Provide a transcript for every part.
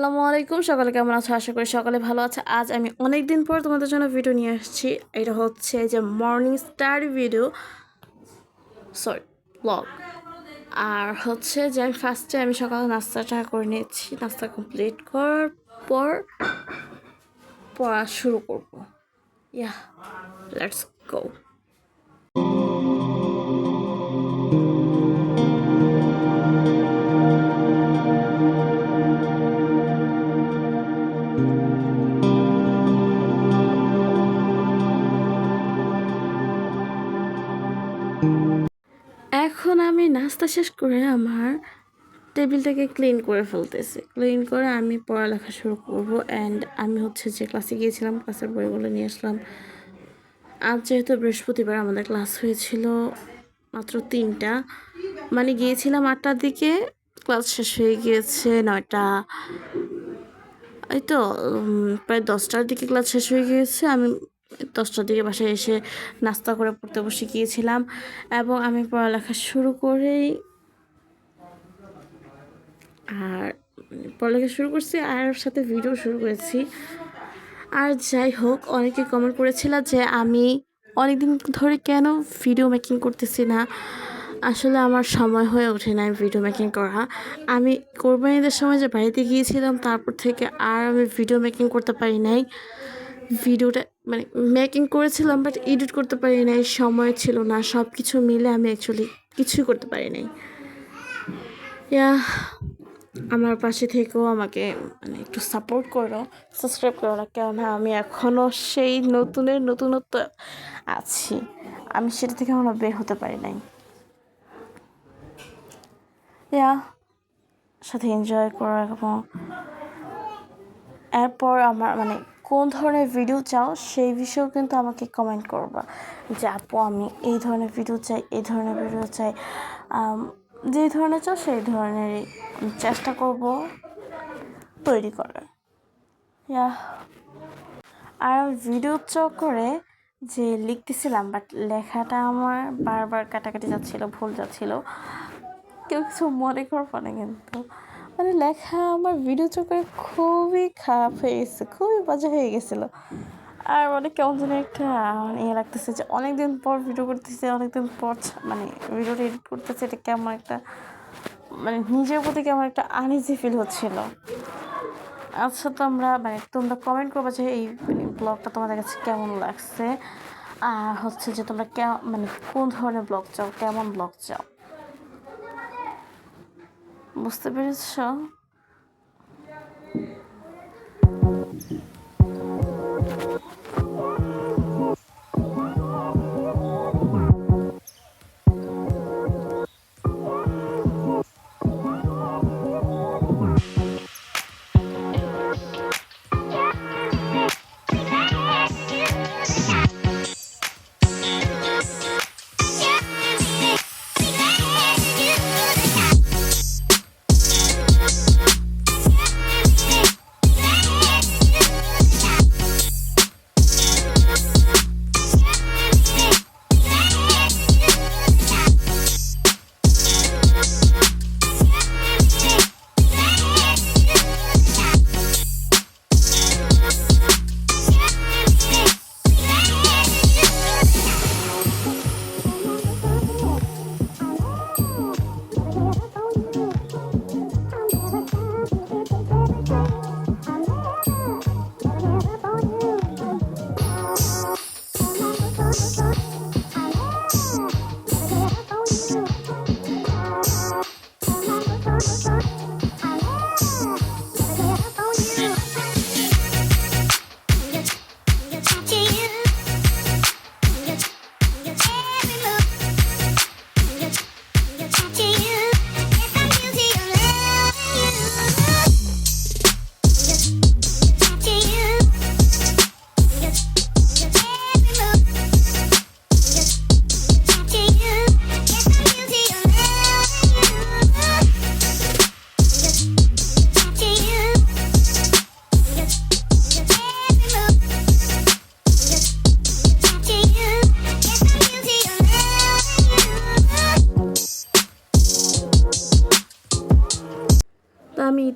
আসসালামু আলাইকুম। সকালে কেমন আছো? আশা করি সকালে ভালো আছে। আজ আমি অনেক দিন পর তোমাদের জন্য ভিডিও নিয়ে আসছি। এটা হচ্ছে যে morning star video sorry blog আর হচ্ছে যে আমি ফার্স্টে আমি সকালে নাস্তাটা করে নিয়েছি। নাস্তা কমপ্লিট করার পর পড়া শুরু করব। ইয়া লেটস গো এখন আমি নাস্তা শেষ করে আমার টেবিলটাকে ক্লিন করে ফেলতেছি। ক্লিন করে আমি পড়ালেখা শুরু করব অ্যান্ড আমি হচ্ছে যে ক্লাসে গিয়েছিলাম ক্লাসের বইগুলো নিয়ে আসলাম। আজ যেহেতু বৃহস্পতিবার আমাদের ক্লাস হয়েছিল মাত্র তিনটা মানে গিয়েছিলাম আটটার দিকে ক্লাস শেষ হয়ে গিয়েছে নয়টা, এই তো প্রায় দশটার দিকে ক্লাস শেষ হয়ে গিয়েছে, আমি দশটার দিকে বাসায় এসে নাস্তা করে পড়তে বসে গিয়েছিলাম এবং আমি পড়ালেখা শুরু করেই আর পড়ালেখা শুরু করছি আর সাথে ভিডিও শুরু করেছি। আর যাই হোক, অনেকে কমেন্ট করেছিল যে আমি অনেকদিন ধরে কেন ভিডিও মেকিং করতেছি না? আসলে আমার সময় হয়ে ওঠে না ভিডিও মেকিং করা। আমি কোরবানিদের সময় যে বাড়িতে গিয়েছিলাম, তারপর থেকে আর আমি ভিডিও মেকিং করতে পারি নাই। ভিডিওটা মানে মেকিং করেছিলাম বাট এডিট করতে পারি নাই, সময় ছিল না সব কিছু মিলে আমি অ্যাকচুয়ালি কিছুই করতে পারি নাই। ইয়া আমার পাশে থেকেও আমাকে মানে একটু সাপোর্ট করো সাবস্ক্রাইব করো না কেননা আমি এখনও সেই নতুনের নতুনত্ব আছি। আমি সেটা থেকে এখনও বের হতে পারি নাই। ইয়া সাথে এনজয় করা এরপর আমার মানে কোন ধরনের ভিডিও চাও, সেই বিষয়েও কিন্তু আমাকে কমেন্ট করবা। যে, আপু, আমি এই ধরনের ভিডিও চাই, এই ধরনের ভিডিও চাই। যেই ধরনের চাও, সেই ধরনেরই আমি চেষ্টা করব তৈরি করার। আর ভিডিও করে যে লিখতেছিলাম বাট লেখাটা আমার বারবার কাটাকাটি যাচ্ছিল, ভুল যাচ্ছিল। কেউ কিছু মনে করব না কিন্তু। মানে লেখা আমার ভিডিও চোখে খুবই খারাপ হয়ে গেছে, খুবই বাজে হয়ে গেছিল। আর মানে কেমন যেন একটা মানে ইয়ে লাগতেছে যে অনেকদিন পর ভিডিও করতেছে, অনেকদিন পর মানে ভিডিওটা এডিট করতেছে, এটা কেমন একটা মানে নিজের প্রতি কেমন একটা আনইজি ফিল হচ্ছিল। আচ্ছা তোমরা মানে তোমরা কমেন্ট করবে যে এই মানে ব্লগটা তোমাদের কাছে কেমন লাগছে? আর হচ্ছে যে তোমরা কেমন মানে কোন ধরনের ব্লগ চাও, কেমন ব্লগ চাও? বুঝতে পেরেছ?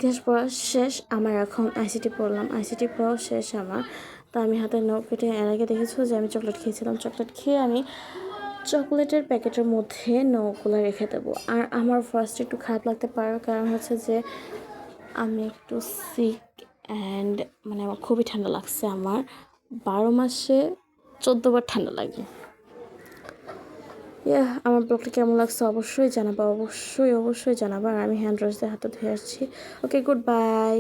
ইতিহাস পড়া শেষ, আমার এখন আইসিটি পড়লাম। আইসিটি পড়াও শেষ আমার। তো আমি হাতে নখ কেটে এর আগে দেখেছ যে আমি চকলেট খেয়েছিলাম। চকলেট খেয়ে আমি চকলেটের প্যাকেটের মধ্যে নখগুলো রেখে দেবো। আর আমার ফার্স্ট একটু খারাপ লাগতে পারার কারণ হচ্ছে যে আমি একটু সিক অ্যান্ড মানে আমার খুবই ঠান্ডা লাগছে। আমার বারো মাসে চোদ্দোবার ঠান্ডা লাগে। ইয়া আমার ব্লগটা কেমন লাগছে অবশ্যই জানাবা, অবশ্যই অবশ্যই জানাবা। আর আমি হ্যান্ড রোজদের হাতে ধুয়ে আসছি। Okay good bye